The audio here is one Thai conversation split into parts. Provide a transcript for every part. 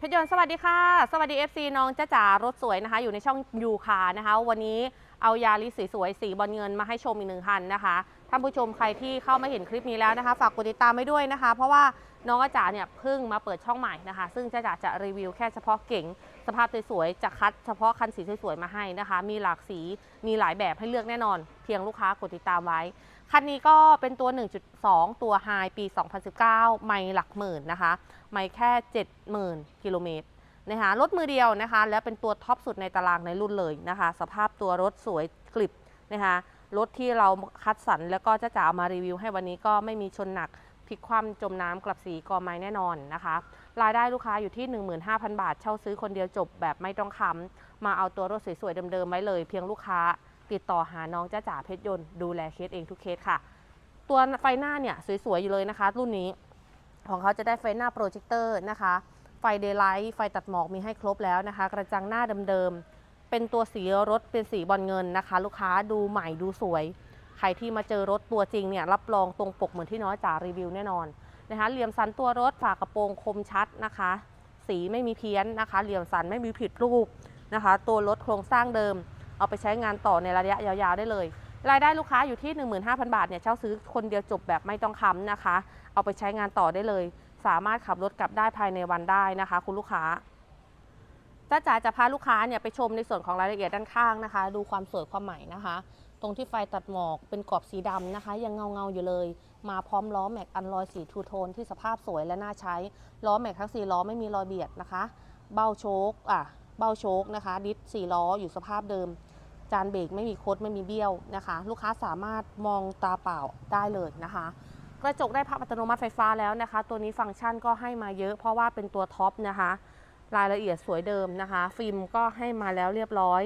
เพชรยนต์สวัสดีค่ะ สวัสดี FC น้องจ้าจ๋ารถสวยนะคะ อยู่ในช่องยูคานะคะ วันนี้เอายาลิสสวยสีบอลเงินมาให้ชมอีกหนึ่งคันนะคะท่านผู้ชมใครที่เข้ามาเห็นคลิปนี้แล้วนะคะ ฝากกดติดตามไว้ด้วยนะคะ เพราะว่าน้องจ้าจ๋าเนี่ยเพิ่งมาเปิดช่องใหม่นะคะ ซึ่งจ้าจ๋าจะรีวิวแค่เฉพาะเก๋ง ภาพสวยๆจะคัดเฉพาะคันสีสวยๆมาให้นะคะ มีหลากสีมีหลายแบบให้เลือกแน่นอน เพียงลูกค้ากดติดตามไว้ คันนี้ก็เป็นตัว 1.2 ตัวไฮปี 2019 ไม่หลักหมื่นนะคะ ไม่แค่ 70,000 กิโลเมตรนะคะรถมือเดียวนะคะ และเป็นตัวท็อปสุดในตารางในรุ่นเลยนะคะ สภาพตัวรถสวยกริบนะคะรถที่เราคัดสรรแล้วก็จะจ๋าเอามารีวิวให้วันนี้ก็ไม่มีชนหนักพลิกคว่ำจมน้ำกลับสีกอไม้แน่นอนนะคะ รายได้ลูกค้าอยู่ที่ 15,000 บาท เช่าซื้อคนเดียวจบแบบไม่ต้องค้ำมาเอาตัวรถสวยๆเดิมๆไว้เลย เพียงลูกค้า ติดต่อหาน้องจ้าจ๋าเพชรยนต์ดูแลเคสเองทุกเคสค่ะ ตัวไฟหน้าเนี่ยสวยๆอยู่เลยนะคะ รุ่นนี้ของเขาจะได้ไฟหน้าโปรเจคเตอร์นะคะ ไฟเดย์ไลท์ไฟตัดหมอกมีให้ครบแล้วนะคะ กระจังหน้าเดิมๆเป็นตัวสีรถเป็นสีบอลเงินนะคะ ลูกค้าดูใหม่ดูสวยใครที่มาเจอรถตัวจริงเนี่ยรับรองตรงปกเหมือนที่น้อยจ๋ารีวิวแน่นอน นะคะเหลี่ยมสันตัวรถฝากระโปรงคมชัดนะคะ สีไม่มีเพี้ยนนะคะ เหลี่ยมสันไม่มีผิดรูปนะคะ ตัวรถโครงสร้างเดิม เอาไปใช้งานต่อในระยะยาวๆได้เลยรายได้ลูกค้าอยู่ที่ 15,000 บาทเนี่ยเช่าซื้อคนเดียวจบแบบไม่ต้องค้ำนะคะ เอาไปใช้งานต่อได้เลย สามารถขับรถกลับได้ภายในวันได้นะคะ คุณลูกค้าจ้าจ๋าจะพาลูกค้าเนี่ยไปชมในส่วนของรายละเอียดด้านข้างนะคะ ดูความสวยความใหม่นะคะ ตรงที่ไฟตัดหมอกเป็นกรอบสีดำนะคะ ยังเงาเงาๆอยู่เลย มาพร้อมล้อแม็กอันลอยสีทูโทนที่สภาพสวยและน่าใช้ ล้อแม็กทั้งสี่ล้อไม่มีรอยเบียดนะคะ เบ้าโชคอะเบ้าโชคนะคะ ดิสสี่ล้ออยู่สภาพเดิม จานเบรกไม่มีคดไม่มีเบี้ยวนะคะ ลูกค้าสามารถมองตาเปล่าได้เลยนะคะกระจกได้พับอัตโนมัติไฟฟ้าแล้วนะคะ ตัวนี้ฟังก์ชันก็ให้มาเยอะ เพราะว่าเป็นตัวท็อปนะคะ รายละเอียดสวยเดิมนะคะ ฟิล์มก็ให้มาแล้วเรียบร้อย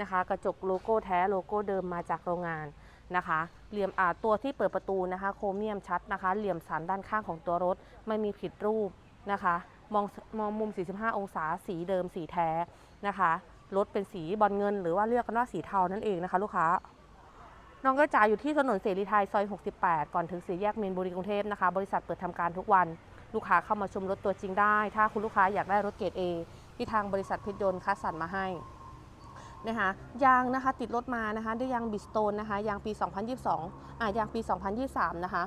นะคะ กระจกโลโก้แท้โลโก้เดิมมาจากโรงงานนะคะเหลี่ยมอาตัวที่เปิดประตูนะคะ โครเมียมชัดนะคะ เหลี่ยมสันด้านข้างของตัวรถไม่มีผิดรูปนะคะ มองมองมุม 45 องศาสีเดิมสีแท้นะคะรถเป็นสีบอลเงิน หรือว่าเรียกกันว่าสีเทานั่นเองนะคะ ลูกค้า น้องกระจายอยู่ที่ถนนเสรีไทยซอย 68 ก่อนถึงสี่แยกมีนบุรีกรุงเทพนะคะ บริษัทเปิดทำการทุกวัน ลูกค้าเข้ามาชมรถตัวจริงได้ ถ้าคุณลูกค้าอยากได้รถเกรด A ที่ทางบริษัทเพชรยนต์คัดสรรมาให้ นะคะยางนะคะติดรถมานะคะด้วยยางบิสโตนนะคะยางปี 2022อะยางปี 2023 นะคะ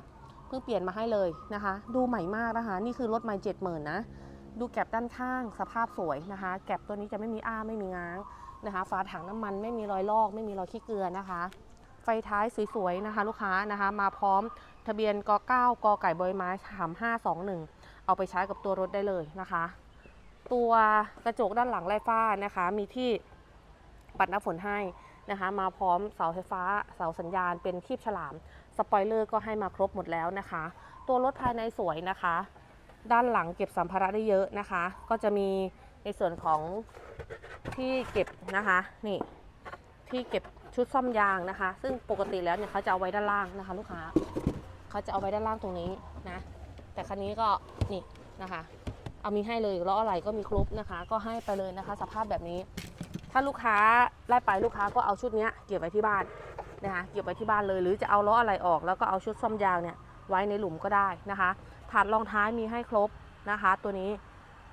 เพิ่งเปลี่ยนมาให้เลยนะคะ ดูใหม่มากนะคะ นี่คือรถใหม่70,000นะดูแก็บด้านข้างสภาพสวยนะคะ แก็บตัวนี้จะไม่มีอ้าไม่มีง้างนะคะฝาถังน้ำมันไม่มีรอยลอก ไม่มีรอยขี้เกลือนะคะ ไฟท้ายสวยๆนะคะ ลูกค้านะคะ มาพร้อมทะเบียนก9กไก่บอยไม้3521 เอาไปใช้กับตัวรถได้เลยนะคะ ตัวกระจกด้านหลังไร้ฝ้านะคะ มีที่ ปัดน้ำฝนให้นะคะ มาพร้อมเสาไฟฟ้า เสาสัญญาณ เป็นคีบฉลาม สปอยเลอร์ก็ให้มาครบหมดแล้วนะคะ ตัวรถภายในสวยนะคะ ด้านหลังเก็บสัมภาระได้เยอะนะคะ ก็จะมีในส่วนของที่เก็บนะคะ นี่ ที่เก็บชุดซ่อมยางนะคะ ซึ่งปกติแล้วเนี่ยเขาจะเอาไว้ด้านล่างนะคะ ลูกค้าเขาจะเอาไว้ด้านล่างตรงนี้นะ แต่คันนี้ก็นี่นะคะ เอามีให้เลยล้ออะไรก็มีครบนะคะ ก็ให้ไปเลยนะคะ สภาพแบบนี้ ถ้าลูกค้าไล่ไปลูกค้าก็เอาชุดนี้เก็บไว้ที่บ้านนะคะเก็บไว้ที่บ้านเลย หรือจะเอาล้ออะไรออก แล้วก็เอาชุดซ่อมยางเนี่ยไว้ในหลุมก็ได้นะคะถาดรองท้ายมีให้ครบนะคะ ตัวนี้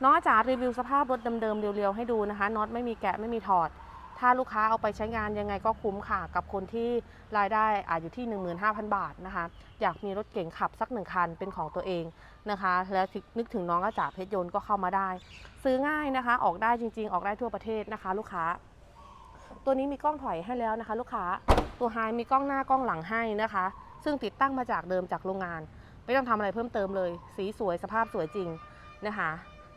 น้องจ๋ารีวิวสภาพรถเดิมๆเรียวๆให้ดูนะคะน็อตไม่มีแกะไม่มีถอด ถ้าลูกค้าเอาไปใช้งานยังไงก็คุ้มค่ะ กับคนที่รายได้อาจอยู่ที่ 15,000 บาทนะคะ อยากมีรถเก่งขับสักหนึ่งคันเป็นของตัวเองนะคะ แล้วนึกถึงน้องกระจ่าเพชรยนต์ก็เข้ามาได้ ซื้อง่ายนะคะ ออกได้จริง ๆ ออกได้ทั่วประเทศนะคะ ลูกค้า ตัวนี้มีกล้องถอยให้แล้วนะคะ ลูกค้าตัวไฮมีกล้องหน้ากล้องหลังให้นะคะ ซึ่งติดตั้งมาจากเดิมจากโรงงาน ไม่ต้องทำอะไรเพิ่มเติมเลย สีสวยสภาพสวยจริงนะคะ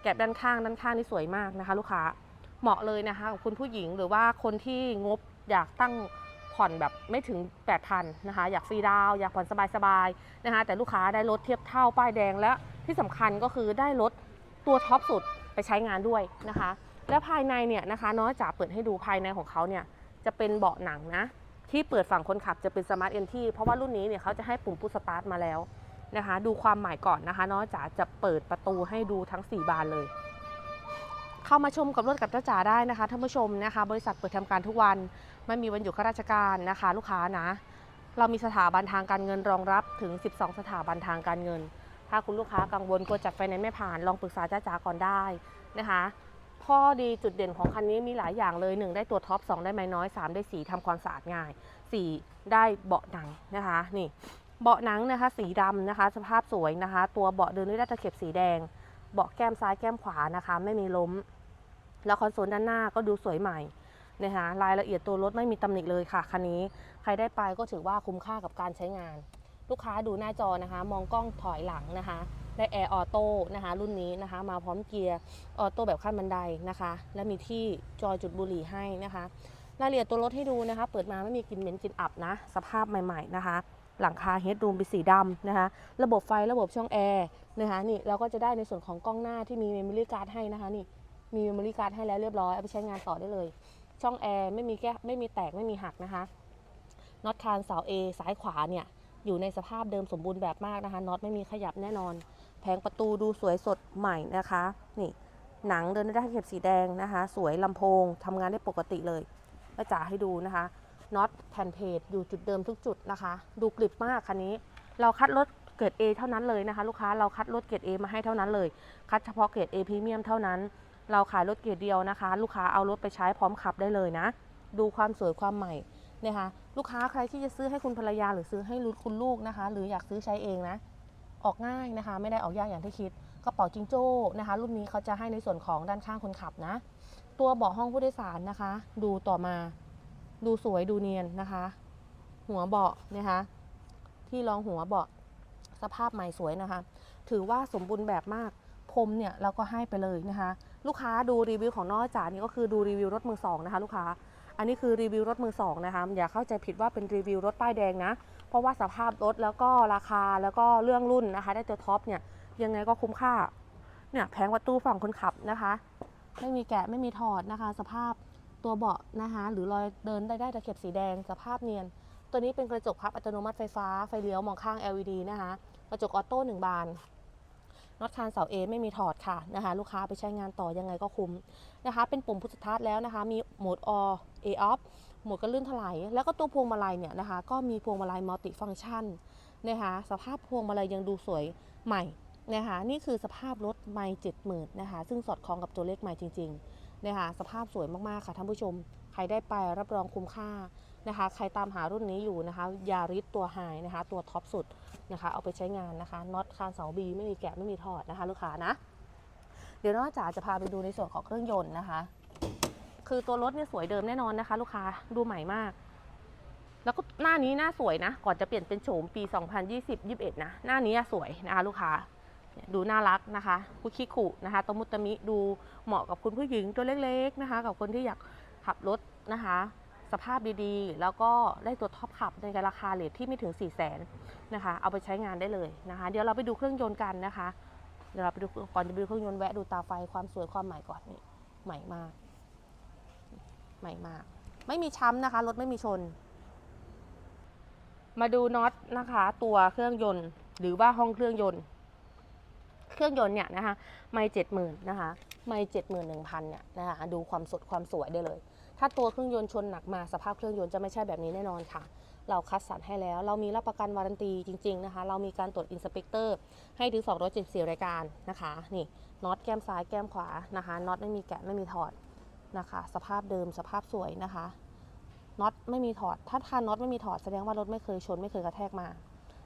แกะด้านข้างด้านข้างนี่สวยมากนะคะ ลูกค้า เหมาะเลยนะคะกับคุณผู้หญิงหรือว่าคนที่งบอยากตั้งผ่อนแบบไม่ถึง8,000นะคะ อยากฟรีดาวอยากผ่อนสบายๆนะคะ แต่ลูกค้าได้รถเทียบเท่าป้ายแดงและที่สำคัญก็คือได้รถตัวท็อปสุดไปใช้งานด้วยนะคะ และภายในเนี่ยนะคะน้อยจ๋าเปิดให้ดูภายในของเขาเนี่ยจะเป็นเบาะหนังนะที่เปิดฝั่งคนขับจะเป็นสมาร์ทเอนที่เพราะว่ารุ่นนี้เนี่ยเขาจะให้ปุ่มพุชสตาร์ทมาแล้วนะคะ ดูความหมายก่อนนะคะน้อยจ๋าจะเปิดประตูให้ดูทั้ง 4 บานเลย เข้ามาชมกับรถกับเจ้าจ๋าได้นะคะท่านผู้ชมนะคะ บริษัทเปิดทำการทุกวันไม่มีวันหยุดข้าราชการนะคะ ลูกค้านะ เรามีสถาบันทางการเงินรองรับถึง 12 สถาบันทางการเงิน ถ้าคุณลูกค้ากังวลกลัวจัดไฟในนซ์ไม่ผ่านลองปรึกษาเจ้าจ๋าก่อนได้นะคะข้อดีจุดเด่นของคันนี้มีหลายอย่างเลย 1 ได้ตัวท็อป 2 ได้ไม้น้อย 3 ได้สีทำความสะอาดง่าย 4 ได้เบาะหนังนะคะ นี่ เบาะหนังนะคะ สีดำนะคะ สภาพสวยนะคะ ตัวเบาะเดินด้วยด้านตะเข็บสีแดง เบาะแก้มซ้ายแก้มขวานะคะ ไม่มีล้ม แล้วคอนโซลด้านหน้าก็ดูสวยใหม่นะคะรายละเอียดตัวรถไม่มีตำหนิเลยค่ะคันนี้ใครได้ไปก็ถือว่าคุ้มค่ากับการใช้งาน ลูกค้าดูหน้าจอนะคะ มองกล้องถอยหลังนะคะได้แอร์ออโต้นะคะรุ่นนี้นะคะ มาพร้อมเกียร์ออโต้แบบขั้นบันไดนะคะ และมีที่จอยจุดบุหรี่ให้นะคะรายละเอียดตัวรถให้ดูนะคะ เปิดมาไม่มีกลิ่นเหม็นกลิ่นอับนะ สภาพใหม่ ๆ นะคะ หลังคาเฮดรูมเป็นสีดำนะคะ ระบบไฟระบบช่องแอร์นะคะนี่เราก็จะได้ในส่วนของกล้องหน้าที่มีเมมโมรี่การ์ดให้นะคะนี่ มีเมมโมรี่การ์ดให้แล้วเรียบร้อย เอาไปใช้งานต่อได้เลย ช่องแอร์ไม่มีแก้ไม่มีแตกไม่มีหักนะคะน็อตคานเสา A ซ้ายขวาเนี่ยอยู่ในสภาพเดิมสมบูรณ์แบบมากนะคะน็อตไม่มีขยับแน่นอน แผงประตูดูสวยสดใหม่นะคะ นี่หนังเดินได้เข็บสีแดงนะคะ สวยลำโพงทำงานได้ปกติเลยก็จ๋าให้ดูนะคะน็อตแผ่นเพจอยู่จุดเดิมทุกจุดนะคะ ดูกริบมากคันนี้ เราคัดรถเกรด A เท่านั้นเลยนะคะ ลูกค้าเราคัดรถเกรด A มาให้เท่านั้นเลย คัดเฉพาะเกรด A พรีเมียมเท่านั้น เราขายรถเกียรดเดียวนะคะ ลูกค้าเอารถไปใช้พร้อมขับได้เลยนะ ดูความสวยความใหม่นะคะลูกค้าใครที่จะซื้อให้คุณภรรยาหรือซื้อให้ลูกคุณลูกนะคะ หรืออยากซื้อใช้เองนะ ออกง่ายนะคะ ไม่ได้ออกยากอย่างที่คิดกระเป๋าจิงโจ้นะคะ รุ่นนี้เขาจะให้ในส่วนของด้านข้างคนขับนะ ตัวเบาะห้องผู้โดยสารนะคะ ดูต่อมา ดูสวยดูเนียนนะคะ หัวเบาะนะคะ ที่รองหัวเบาะสภาพใหม่สวยนะคะ ถือว่าสมบูรณ์แบบมาก พรมเนี่ยเราก็ให้ไปเลยนะคะ ลูกค้าดูรีวิวของนอกจานี่ก็คือดูรีวิวรถมือสองนะคะลูกค้า อันนี้คือรีวิวรถมือสองนะคะอย่าเข้าใจผิดว่าเป็นรีวิวรถป้ายแดงนะ เพราะว่าสภาพรถแล้วก็ราคาแล้วก็เรื่องรุ่นนะคะ ได้ตัวท็อปเนี่ยยังไงก็คุ้มค่าเนี่ยแผงประตูฝั่งคนขับนะคะ ไม่มีแกะไม่มีถอดนะคะ สภาพตัวเบาะนะคะ หรือรอยเดินได้ได้ตะเข็บสีแดงสภาพเนียน ตัวนี้เป็นกระจกพับอัตโนมัติไฟฟ้าไฟเลี้ยวมองข้าง LED นะคะ กระจกออโต้หนึ่งบาน น็อตคานเสา A ไม่มีถอดค่ะนะคะลูกค้าไปใช้งานต่อยังไงก็คุ้มนะคะ เป็นปุ่มพุทสตาร์แล้วนะคะ มีโหมด on A off โหมดกระลื่นถลายแล้วก็ตัวพวงมาลัยเนี่ยนะคะ ก็มีพวงมาลัยมัลติฟังก์ชันนะคะสภาพพวงมาลัยยังดูสวยใหม่นะคะนี่คือสภาพรถไม่เจ็ดหมื่นนะคะซึ่งสอดคล้องกับตัวเลขใหม่จริงๆนะคะสภาพสวยมากๆค่ะท่านผู้ชม ใครได้ไปรับรองคุ้มค่า นะคะ ใครตามหารุ่นนี้อยู่นะคะ ยาริสตัวไฮนะคะ ตัวท็อปสุดนะคะ เอาไปใช้งานนะคะ น็อตคานเสาบีไม่มีแกะไม่มีถอดนะคะ ลูกค้านะ เดี๋ยวน้องจ๋าจะพาไปดูในส่วนของเครื่องยนต์นะคะ คือตัวรถเนี่ยสวยเดิมแน่นอนนะคะ ลูกค้า ดูใหม่มาก แล้วก็หน้านี้หน้าสวยนะ ก่อนจะเปลี่ยนเป็นโฉมปี 2020-21 นะ หน้านี้สวยนะคะ ลูกค้าดูน่ารักนะคะคุคิคุนะคะตมุตมิดูเหมาะกับคุณผู้หญิงตัวเล็กๆนะคะ กับคนที่อยากขับรถนะคะ สภาพดีๆ แล้วก็ได้ตัวท็อปขับในราคาเลทที่ไม่ถึง 4 0 0แสนนะคะ เอาไปใช้งานได้เลยนะคะ เดี๋ยวเราไปดูเครื่องยนต์กันนะคะ เดี๋ยวเราไปดูก่อนจะไปดูเครื่องยนต์แวะดูตาไฟความสวยความใหม่ก่อนนี่ใหม่มาก ใหม่มาก ไม่มีช้ำนะคะรถไม่มีชน มาดูน็อตนะคะ ตัวเครื่องยนต์ หรือว่าห้องเครื่องยนต์ เครื่องยนต์เนี่ยนะคะ ไม่เจ็ดหมื่นนะคะ ไม่เจ็ดหมื่นหนึ่งพันเนี่ยนะคะดูความสดความสวยได้เลย ถ้าตัวเครื่องยนต์ชนหนักมาสภาพเครื่องยนต์จะไม่ใช่แบบนี้แน่นอนค่ะ เราคัดสรรให้แล้ว เรามีรับประกันวารันตีจริง ๆ นะคะ เรามีการตรวจอินสเปกเตอร์ให้ถึง 274 รายการนะคะ นี่น็อตแก้มซ้ายแก้มขวานะคะน็อตไม่มีแกะไม่มีถอดนะคะ สภาพเดิมสภาพสวยนะคะน็อตไม่มีถอด ถ้าทานน็อตไม่มีถอดแสดงว่ารถไม่เคยชนไม่เคยกระแทกมา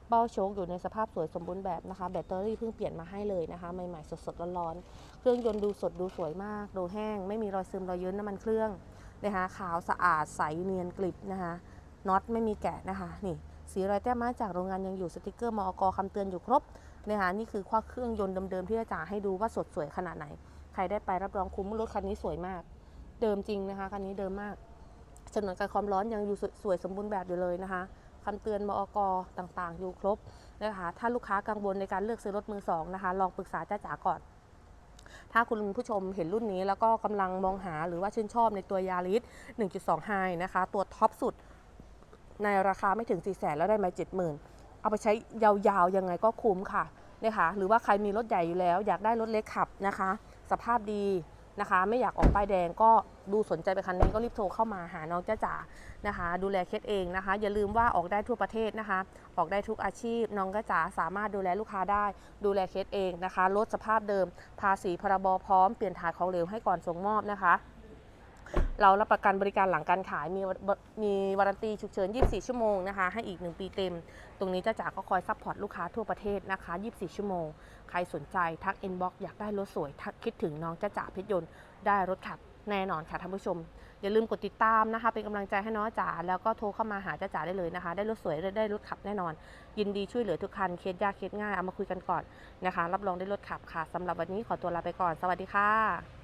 เบ้าโชคอยู่ในสภาพสวยสมบูรณ์แบบนะคะ แบตเตอรี่เพิ่งเปลี่ยนมาให้เลยนะคะ ใหม่ๆสดๆร้อนๆ เครื่องยนต์ดูสดดูสวยมาก ดูแห้ง ไม่มีรอยซึมรอยยืนน้ำมันเครื่อง นะคะขาวสะอาดใสเนียนกริบนะคะน็อตไม่มีแกะนะคะนี่สีรอยแต้มมาจากโรงงานยังอยู่สติกเกอร์มอกคำเตือนอยู่ครบนะคะนี่คือควาเครื่องยนต์เดิมๆที่จะจ่าให้ดูว่าสดสวยขนาดไหน ใครได้ไปรับรองคุ้มรถคันนี้สวยมาก เดิมจริงนะคะคันนี้เดิมมากฉนวนกันความร้อนยังอยู่สวยสมบูรณ์แบบอยู่เลยนะคะคำเตือนมอกต่างๆ อยู่ครบนะคะถ้าลูกค้ากังวลในการเลือกซื้อรถมือสองนะคะลองปรึกษาจ้าจ๋าก่อน ถ้าคุณผู้ชมเห็นรุ่นนี้แล้วก็กำลังมองหาหรือว่าชื่นชอบในตัวยาริส1.2 High นะคะ ตัวท็อปสุดในราคาไม่ถึง 4 0 0แสนแล้วได้มา 70,000 เอาไปใช้ยาวๆ ยังไงก็คุ้มค่ะนะคะหรือว่าใครมีรถใหญ่อยู่แล้ว อยากได้รถเล็กขับนะคะ สภาพดี นะคะ ไม่อยากออกป้ายแดงก็ดูสนใจไปคันนี้ก็รีบโทรเข้ามาหาน้องจ้าจ๋านะคะ ดูแลเคสเองนะคะ อย่าลืมว่าออกได้ทั่วประเทศนะคะ ออกได้ทุกอาชีพ น้องจ้าจ๋าสามารถดูแลลูกค้าได้ ดูแลเคสเองนะคะ ลดสภาพเดิม ภาษีพรบพร้อมเปลี่ยนถ่ายของเหลวให้ก่อนส่งมอบนะคะ เรารับประกันบริการหลังการขายมีมีวารันตีฉุกเฉิน 24 ชั่วโมงนะคะ ให้อีก 1 ปีเต็ม ตรงนี้จ้าจ๋าก็คอยซัพพอร์ตลูกค้าทั่วประเทศนะคะ 24 ชั่วโมง ใครสนใจทักอินบ็อกอยากได้รถสวย ทักคิดถึงน้องจ้าจ๋าเพชรยนต์ได้รถขับแน่นอนค่ะท่านผู้ชม อย่าลืมกดติดตามนะคะ เป็นกำลังใจให้น้องจ๋าแล้วก็โทรเข้ามาหาจ้าจ๋าได้เลยนะคะ ได้รถสวยได้ได้รถขับแน่นอน ยินดีช่วยเหลือทุกคันเคสยากเคสง่ายเอามาคุยกันก่อนนะคะ รับรองได้รถขับค่ะสำหรับวันนี้ขอตัวลาไปก่อน สวัสดีค่ะ